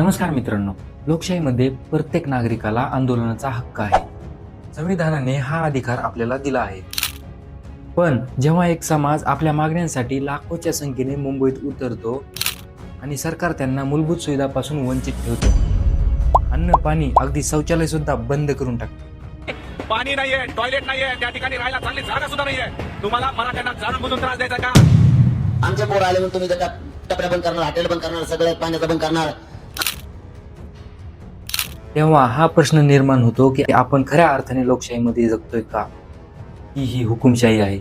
नमस्कार मित्रांनो लोकशाहीमध्ये प्रत्येक नागरिकाला आंदोलनाचा हक्क आहे. संविधानाने हा अधिकार आपल्याला दिला आहे. पण जेव्हा एक समाज आपल्या मागण्यांसाठी लाखोच्या संख्येने मुंबईत उतरतो आणि सरकार त्यांना मूलभूत सुविधापासून वंचित ठेवतो अन्न पाणी अगदी शौचालय सुद्धा बंद करून टाकतो. पाणी नाहीये टॉयलेट नाहीये त्या ठिकाणी राहायला चांगली जागा सुद्धा नाहीये. तुम्हाला मराठ्यांना जाणून बुजून त्रास द्यायचा का? आमचे पोर आले म्हणून तुम्ही त्याच्या टपऱ्या बंद करणार हॉटेल बंद करणार सगळं पाण्याचं बंद करणार. तेव्हा हा प्रश्न निर्माण होतो की आपण खऱ्या अर्थाने लोकशाहीमध्ये जगतोय का? ही ही हुकुमशाही आहे.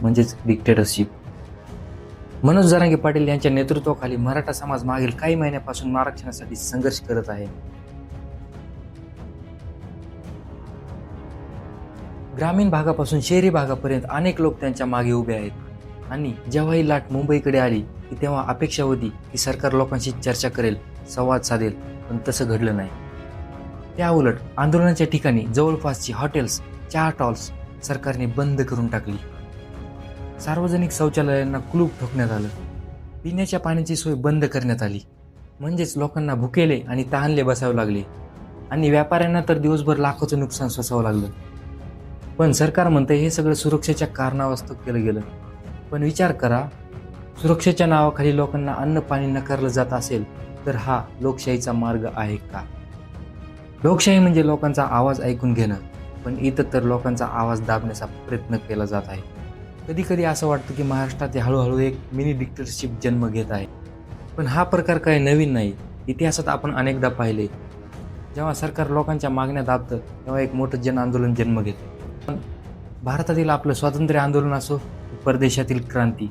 म्हणजेच डिक्टेटरशिप मनोज जरांगे पाटील यांच्या नेतृत्वाखाली मराठा समाज मागील काही महिन्यापासून आरक्षणासाठी संघर्ष करत आहे. ग्रामीण भागापासून शहरी भागापर्यंत अनेक लोक त्यांच्या मागे उभे आहेत. आणि जेव्हा ही लाट मुंबईकडे आली की तेव्हा अपेक्षा होती की सरकार लोकांशी चर्चा करेल संवाद साधेल पण तसं घडलं नाही. त्याउलट आंदोलनाच्या ठिकाणी जवळपासची हॉटेल्स चहा टॉल्स सरकारने बंद करून टाकली. सार्वजनिक शौचालयांना कुलूप ठोकण्यात आलं. पिण्याच्या पाण्याची सोय बंद करण्यात आली. म्हणजेच लोकांना भुकेले आणि तहानले बसावे लागले. आणि व्यापाऱ्यांना तर दिवसभर लाखोचं नुकसान सोसावं लागलं. पण सरकार म्हणतं हे सगळं सुरक्षेच्या कारणावास्तव केलं गेलं. पण विचार करा सुरक्षेच्या नावाखाली लोकांना अन्न पाणी नकारलं जात असेल तर हा लोकशाहीचा मार्ग आहे का? लोकशाही म्हणजे लोकांचा आवाज ऐकून घेणं पण इथं तर लोकांचा आवाज दाबण्याचा प्रयत्न केला जात आहे. कधी कधी असं वाटतं की महाराष्ट्रात हळूहळू एक मिनी डिक्टरशिप जन्म घेत आहे. पण हा प्रकार काही नवीन नाही. इतिहासात आपण अनेकदा पाहिले. जेव्हा सरकार लोकांच्या मागण्या दाबतं तेव्हा एक मोठं जन आंदोलन जन्म घेतं. पण भारतातील आपलं स्वातंत्र्य आंदोलन असो परदेशातील क्रांती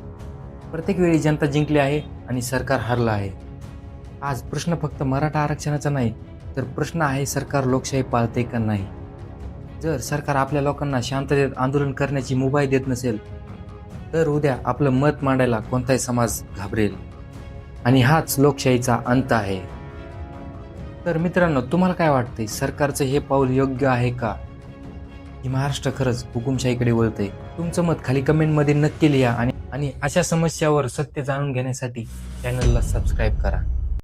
प्रत्येक वेळी जनता जिंकली आहे आणि सरकार हरलं आहे. आज प्रश्न फक्त मराठा आरक्षणाचा नाही तर प्रश्न आहे सरकार लोकशाही पाळते का नाही? जर सरकार आपल्या लोकांना शांततेत आंदोलन करण्याची मुभाई देत नसेल तर उद्या आपलं मत मांडायला कोणताही समाज घाबरेल. आणि हाच लोकशाहीचा अंत आहे. तर मित्रांनो तुम्हाला काय वाटते सरकारचं हे पाऊल योग्य आहे का? की महाराष्ट्र खरंच हुकुमशाहीकडे वळतंय. तुमचं मत खाली कमेंटमध्ये नक्की लिहा आणि आणि अशा समस्यावर सत्य जाणून घेण्यासाठी चॅनलला सबस्क्राईब करा.